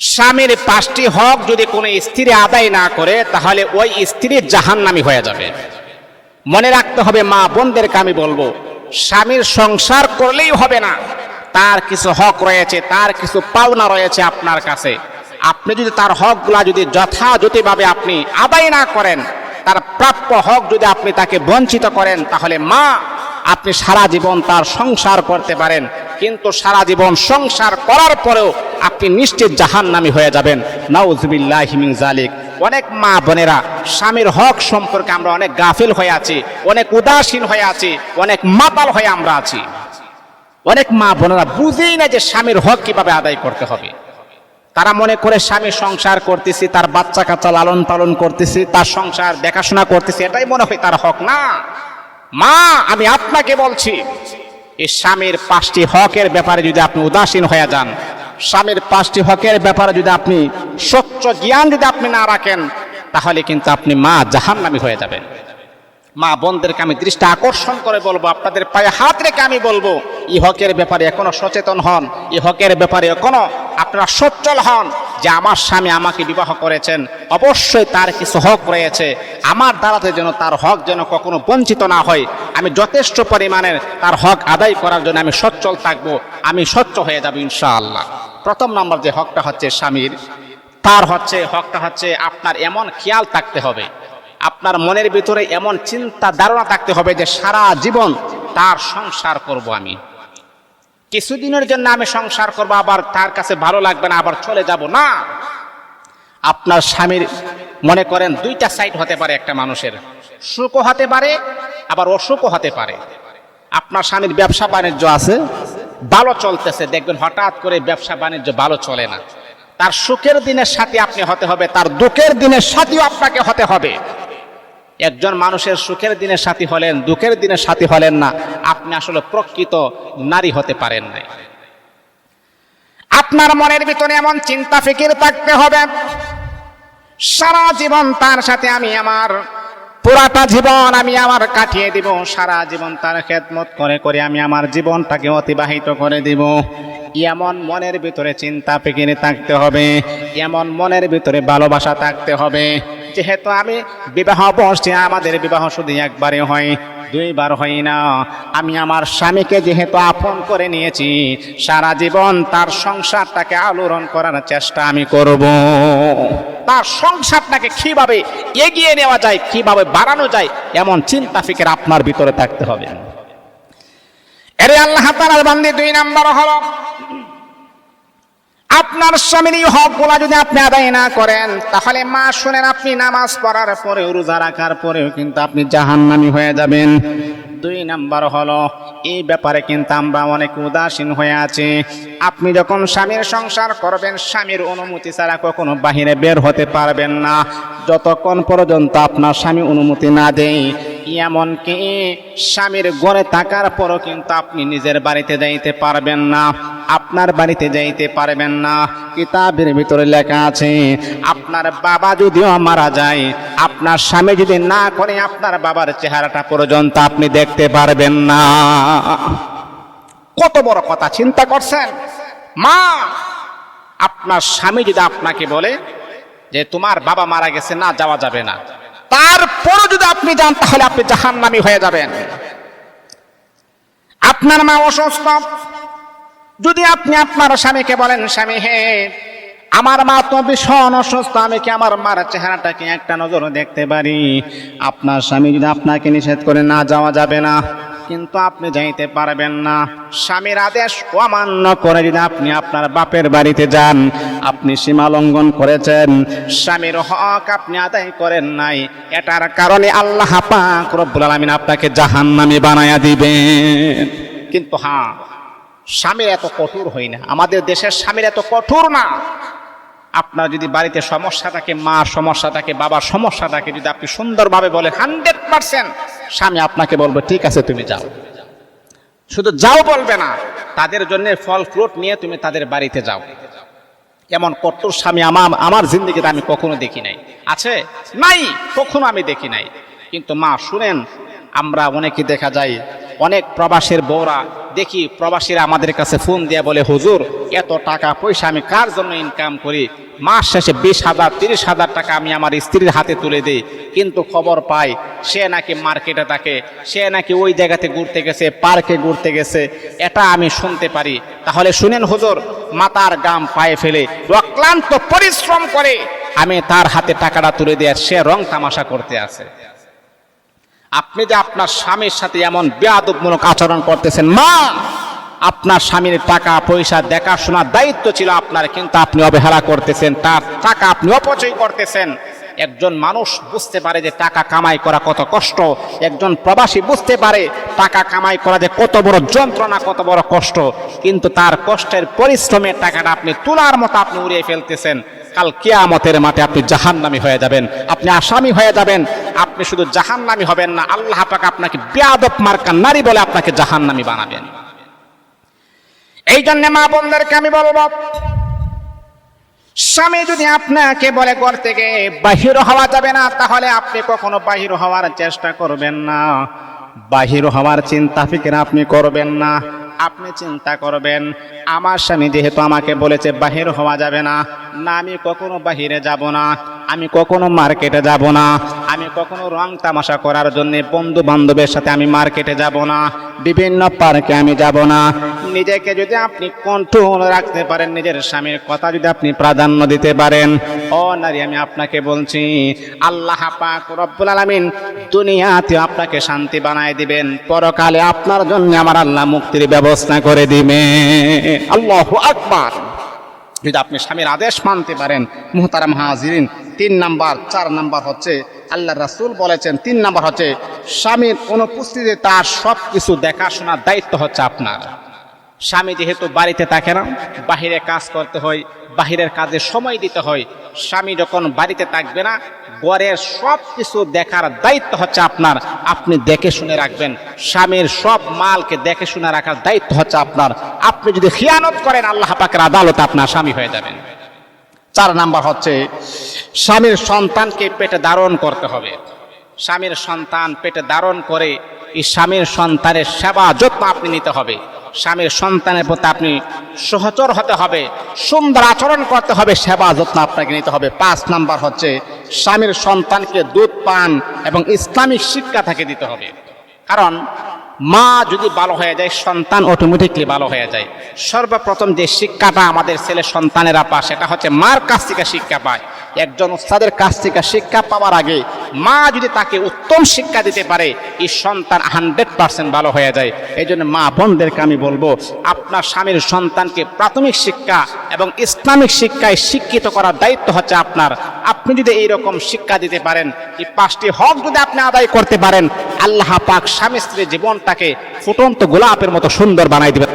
স্বামীর পাঁচটি হক যদি কোনো স্ত্রী আদায় না করে, তাহলে ওই স্ত্রীর জাহান্নামি হয়ে যাবে। মনে রাখতে হবে, মা বোনদেরকে আমি বলব, স্বামীর সংসার করলেই হবে না। তার কিছু হক রয়েছে, তার কিছু পাওনা রয়েছে আপনার কাছে। আপনি যদি তার হকগুলা যদি যথাযথভাবে আপনি আদায় না করেন, তার প্রাপ্য হক যদি আপনি তাকে বঞ্চিত করেন, তাহলে মা, আপনি সারা জীবন তার সংসার করতে পারেন। কিন্তু সারা জীবন সংসার করার পরেও আপনি নিশ্চিত জাহান্নামী হয়ে যাবেন। নাউজবিল্লাহ হিমিং জালিক অনেক মা বোনেরা, স্বামীর হক সম্পর্কে আমরা অনেক গাফিল হয়ে আছি, অনেক উদাসীন হয়ে আছি, অনেক মাতাল হয়ে আমরা আছি। অনেক মা বোনেরা বুঝেই না যে স্বামীর হক কীভাবে আদায় করতে হবে। তারা মনে করে স্বামী সংসার করতেছি, তার বাচ্চা কাচ্চা লালন পালন করতেছি, তার সংসার দেখাশোনা করতেছি, এটাই মনে হয় তার হক না। মা, আমি আপনাকে বলছি, এই স্বামীর পাঁচটি হকের ব্যাপারে যদি আপনি উদাসীন হয়ে যান স্বামীর পাঁচটি হকের ব্যাপারে যদি আপনি স্বচ্ছ জ্ঞান যদি আপনি না রাখেন, তাহলে কিন্তু আপনি মা জাহান্নামি হয়ে যাবেন। মা বোনদেরকে আমি দৃষ্টি আকর্ষণ করে বলব, আপনাদের পায়ে হাত রেখে আমি বলব ই হকের ব্যাপারে এখনও সচেতন হন ই হকের ব্যাপারে এখনও আপনারা সচ্ছল হন যে আমার স্বামী আমাকে বিবাহ করেছেন। অবশ্যই তার কিছু হক রয়েছে। আমার দ্বারাতে যেন তার হক যেন কখনো বঞ্চিত না হয়। আমি যথেষ্ট পরিমাণের তার হক আদায় করার জন্য আমি সচ্ছল থাকব। আমি স্বচ্ছ হয়ে যাব ইনশাআল্লাহ। প্রথম নম্বর যে হকটা হচ্ছে স্বামীর, তার হচ্ছে, হকটা হচ্ছে আপনার এমন খেয়াল থাকতে হবে। আপনার মনের ভিতরে এমন চিন্তা ধারণা থাকতে হবে যে সারা জীবন তার সংসার করব আমি। কিছুদিনের জন্য আমি সংসার করব, আবার তার কাছে ভালো লাগবে না, আবার চলে যাব। না! আপনার স্বামীর, মনে করেন দুইটা সাইড হতে পারে একটা মানুষের। সুখও হতে পারে, আবার অসুখও হতে পারে। আপনার স্বামীর ব্যবসা বাণিজ্য আছে, ভালো চলতেছে, দেখবেন হঠাৎ করে ব্যবসা বাণিজ্য ভালো চলে না। তার সুখের দিনের সাথে আপনি হতে হবে, তার দুঃখের দিনের সাথেও আপনাকে হতে হবে। একজন মানুষের সুখের দিনে সাথী হলেন, দুঃখের দিনে সাথী হলেন না। আপনি আসলে প্রকৃত নারী হতে পারেন নাই। আপনার মনের ভিতরে এমন চিন্তা, ফিকির থাকতে হবে। সারা জীবন তার সাথে আমি আমার, পুরাটা জীবন আমি আমার কাটিয়ে দিব। সারা জীবন তার খেদমত করে করে আমি আমার জীবনটাকে অতিবাহিত করে দিব। এমন মনের ভিতরে চিন্তা ফিকিরে থাকতে হবে, এমন মনের ভিতরে ভালোবাসা থাকতে হবে। যেহেতু আমি বিবাহ বসছি, আমাদের বিবাহ শুধু একবারে হয়, দুইবার হয় না। আমি আমার স্বামীকে যেহেতু আপন করে নিয়েছি, সারা জীবন তার সংসারটাকে আলোড়ন করার চেষ্টা আমি করব। তার সংসারটাকে কীভাবে এগিয়ে নেওয়া যায়, কীভাবে বাড়ানো যায়, এমন চিন্তা ফিকের আপনার ভিতরে থাকতে হবে। এরে আল্লাহ তাআলার বান্দি, দুই নাম্বার হল, আপনার স্বামীর এই হকগুলা যদি আপনি আদায় না করেন, তাহলে মা শুনেন আপনি নামাজ পড়ার পরেও রোজা রাখার পরেও কিন্তু আপনি জাহান্নামী হয়ে যাবেন। দুই নাম্বার হলো, এই ব্যাপারে কিন্তু আমরা অনেক উদাসীন হয়ে আছি। আপনি যখন স্বামীর সংসার করবেন, স্বামীর অনুমতি ছাড়া কখনো বাহিরে বের হতে পারবেন না। যতক্ষণ পর্যন্ত আপনার স্বামী অনুমতি না দেয় এমনকি স্বামীর গড়ে থাকার পরও কিন্তু আপনি নিজের বাড়িতে যাইতে পারবেন না, আপনার বাড়িতে যাইতে পারবেন না। কিতাবের ভিতরে লেখা আছে, আপনার বাবা যদিও মারা যায়, আপনার স্বামী যদি না করে, আপনার বাবার চেহারাটা পর্যন্ত আপনি দেখতে পারবেন না। কত বড় কথা, চিন্তা করছেন? মা, আপনার স্বামী যদি আপনাকে বলে যে, তোমার বাবা মারা গেছে, না যাওয়া যাবে না। তারপরও যদি আপনি যান, তাহলে আপনি জাহান্নামি হয়ে যাবেন। আপনার মা অসুস্থ। যদি আপনি আপনার স্বামীকে বলেন, স্বামী হে, আমার মা তো ভীষণ অসুস্থ, আমি কি আমার মার চেহারাটাকে একটা নজর দেখতে পারি? আপনার স্বামী যদি আপনাকে নিষেধ করে, না, যাওয়া যাবে না। কিন্তু আপনি যাইতে পারবেন না। স্বামীর আদেশ অমান্য করে যদি আপনি আপনার বাপের বাড়িতে যান, আপনি সীমা লঙ্ঘন করেছেন। স্বামীর হক আপনি আদায় করেন নাই। এটার কারণে আল্লাহ পাক রব্বুল আলামিন আপনাকে জাহান্নামী বানায়া দিবেন। কিন্তু হ্যাঁ স্বামীর এত কঠোর হই না। আমাদের দেশের স্বামীর এত কঠোর না। আপনার যদি বাড়িতে সমস্যা থাকে মার সমস্যা থাকে, বাবার সমস্যা থাকে, যদি আপনি সুন্দরভাবে বলেন হান্ড্রেড পার্সেন্ট স্বামী আপনাকে বলবে, ঠিক আছে, তুমি যাও। শুধু যাও বলবে না, তাদের জন্য ফল, ফ্রুট নিয়ে তুমি তাদের বাড়িতে যাও। এমন কট্টর স্বামী আমার আমার জিন্দগিতে আমি কখনো দেখি নাই। আছে? নাই, কখনো আমি দেখি নাই। কিন্তু মা, শুনেন, আমরা অনেকে দেখা যায় অনেক প্রবাসের বউরা, দেখি প্রবাসীরা আমাদের কাছে ফোন দিয়ে বলে, হুজুর, এত টাকা পয়সা আমি কার জন্য ইনকাম করি? মাস শেষে বিশ হাজার, তিরিশ হাজার টাকা আমি আমার স্ত্রীর হাতে তুলে দিই। কিন্তু খবর পাই, সে নাকি মার্কেটে থাকে, সে নাকি ওই জায়গাতে ঘুরতে গেছে, পার্কে ঘুরতে গেছে। এটা আমি শুনতে পারি। তাহলে শুনেন হুজুর, মাতার গাম পায়ে ফেলে, অক্লান্ত পরিশ্রম করে আমি তার হাতে টাকাটা তুলে দিয়ে সে রং তামাশা করতে আছে। আপনি যে আপনার স্বামীর সাথে এমন বেয়াদবমূলক আচরণ করতেছেন, মা, আপনার স্বামীর টাকা, পয়সা, দেখাশোনার দায়িত্ব ছিল আপনার, কিন্তু আপনি অবহেলা করতেছেন, তার টাকা আপনি অপচয় করতেছেন। একজন মানুষ বুঝতে পারে যে টাকা কামাই করা কত কষ্ট। একজন প্রবাসী বুঝতে পারে টাকা কামাই করা যে কত বড় যন্ত্রণা, কত বড় কষ্ট। কিন্তু তার কষ্টের পরিশ্রমের টাকাটা আপনি তোলার মতো আপনি উড়িয়ে ফেলতেছেন। কাল কেয়ামতের মাঠে আপনি জাহান্নামী হয়ে যাবেন। আপনি আসামি হয়ে যাবেন। আপনি শুধু জাহান্নামী হবেন না, আল্লাহ পাক আপনাকে বেয়াদব মার্কা নারী বলে আপনাকে জাহান্নামী বানাবেন। এই জন্য মা বোনদেরকে আমি বলব স্বামী যদি আপনাকে বলে ঘর থেকে বাহির হওয়া যাবে না, তাহলে আপনি কখনো বাহির হওয়ার চেষ্টা করবেন না। বাহির হওয়ার চিন্তা ফিকির আপনি করবেন না। আপনি চিন্তা করবেন, আমার স্বামী যেহেতু আমাকে বলেছে বাহির হওয়া যাবে না না আমি কখনো বাহিরে যাব না, আমি কখনো মার্কেটে যাব না, আমি কখনো রং তামাশা করার জন্য বন্ধু বান্ধবের সাথে আমি মার্কেটে যাব না, বিভিন্ন পার্কে আমি যাব না নিজেকে যদি আপনি কন্ট্রোল রাখতে পারেন, নিজের স্বামীর কথা যদি আপনি প্রাধান্য দিতে পারেন, ও নারী, আমি আপনাকে বলছি, আল্লাহ পাক রব্বুল আলামিন দুনিয়াতে আপনাকে শান্তি বানায় দিবেন, পরকালে আপনার জন্য আমার আল্লাহ মুক্তির ব্যবস্থা করে দিবে। আল্লাহ আকবার। যদি আপনি স্বামীর আদেশ মানতে পারেন, মুহতারাম হাজিরিন, তিন নাম্বার, চার নাম্বার হচ্ছে, আল্লাহ রাসূল বলেছেন, তিন নাম্বার হচ্ছে, স্বামীর অনুপস্থিতিতে তার সব কিছু দেখাশোনার দায়িত্ব হচ্ছে আপনার। স্বামী যেহেতু বাড়িতে থাকে না, বাহিরে কাজ করতে হয়, বাহিরের কাজে সময় দিতে হয়, স্বামী যখন বাড়িতে থাকবে না, ঘরের সব কিছু দেখার দায়িত্ব হচ্ছে আপনার। আপনি দেখে শুনে রাখবেন, স্বামীর সব মালকে দেখে শুনে রাখার দায়িত্ব হচ্ছে আপনার। আপনি যদি খিয়ানত করেন, আল্লাহ পাকের আদালতে আপনার স্বামী হয়ে যাবেন। চার নাম্বার হচ্ছে, স্বামীর সন্তানকে পেটে ধারণ করতে হবে। স্বামীর সন্তান পেটে ধারণ করে, এই স্বামীর সন্তানের সেবা যত্ন আপনি নিতে হবে। স্বামীর সন্তানের প্রতি আপনি সহচর হতে হবে, সুন্দর আচরণ করতে হবে, সেবা যত্ন আপনাকে নিতে হবে। পাঁচ নাম্বার হচ্ছে, স্বামীর সন্তানকে দুধ, পান এবং ইসলামিক শিক্ষা তাকে দিতে হবে। কারণ, মা যদি ভালো হয়ে যায়, সন্তান অটোমেটিকলি ভালো হয়ে যায়। সর্বপ্রথম যে শিক্ষাটা আমাদের ছেলে সন্তানেরা পায়, সেটা হচ্ছে মার কাছ থেকে শিক্ষা পায়। একজন উস্তাদের কাছ থেকে শিক্ষা পাওয়ার আগে মা যদি তাকে উত্তম শিক্ষা দিতে পারে, এই সন্তান হান্ড্রেড পার্সেন্ট ভালো হয়ে যায়। এই জন্য মা বোনদেরকে আমি বলব, আপনার স্বামীর সন্তানকে প্রাথমিক শিক্ষা এবং ইসলামিক শিক্ষায় শিক্ষিত করার দায়িত্ব হচ্ছে আপনার। আপনি যদি এইরকম শিক্ষা দিতে পারেন, এই পাঁচটি হক যদি আপনি আদায় করতে পারেন, আল্লাহ পাক স্বামী স্ত্রীর জীবনটাকে ফুটন্ত গোলাপের মতো সুন্দর বানাই দিবেন।